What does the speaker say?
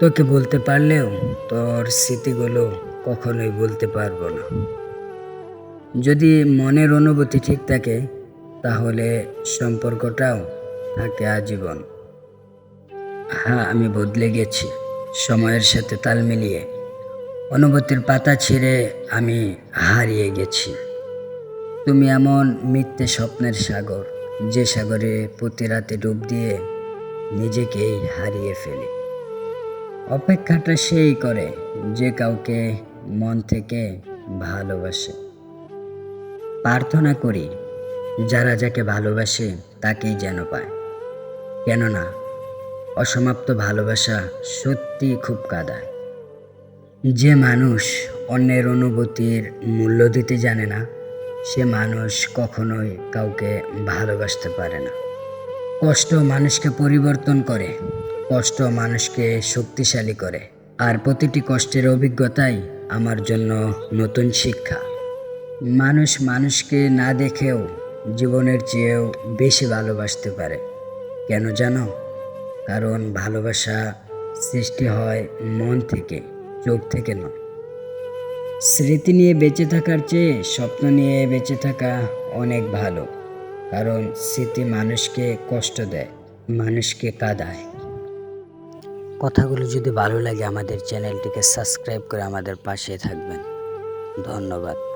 তোকে বলতে পারলেও তোর স্মৃতিগুলো কখনোই বলতে পারব না। যদি মনের অনুভূতি ঠিক থাকে, তাহলে সম্পর্কটাও থাকে আজীবন। হ্যাঁ আমি বদলে গেছি। সময়ের সাথে তাল মিলিয়ে অনুভূতির পাতা ছিঁড়ে আমি হারিয়ে গেছি। তুমি এমন মিথ্যে স্বপ্নের সাগর, যে সাগরে প্রতি রাতে ডুব দিয়ে নিজেকেই হারিয়ে ফেলি। অপেক্ষাটা সেই করে যে কাউকে মন থেকে ভালোবাসে। প্রার্থনা করি, যারা যাকে ভালোবাসে তাকেই যেন পায়। কেননা, অসমাপ্ত ভালোবাসা সত্যি খুব কাদায় যে মানুষ অন্যের অনুভূতির মূল্য দিতে জানে না, সে মানুষ কখনোই কাউকে ভালোবাসতে পারে না। কষ্ট মানুষকে পরিবর্তন করে কষ্ট মানুষকে শক্তিশালী করে। আর প্রতিটি কষ্টের অভিজ্ঞতাই আমার জন্য নতুন শিক্ষা। মানুষ মানুষকে না দেখেও জীবনের চেয়েও বেশি ভালোবাসতে পারে। কেন জানো? কারণ ভালোবাসা সৃষ্টি হয় মন থেকে, চোখ থেকে নয়। স্মৃতি নিয়ে বেঁচে থাকার চেয়ে স্বপ্ন নিয়ে বেঁচে থাকা অনেক ভালো। কারণ স্মৃতি মানুষকে কষ্ট দেয়, মানুষকে কাঁদায়। কথাগুলো যদি ভালো লাগে আমাদের চ্যানেলটিকে সাবস্ক্রাইব করে আমাদের পাশে থাকবেন। ধন্যবাদ।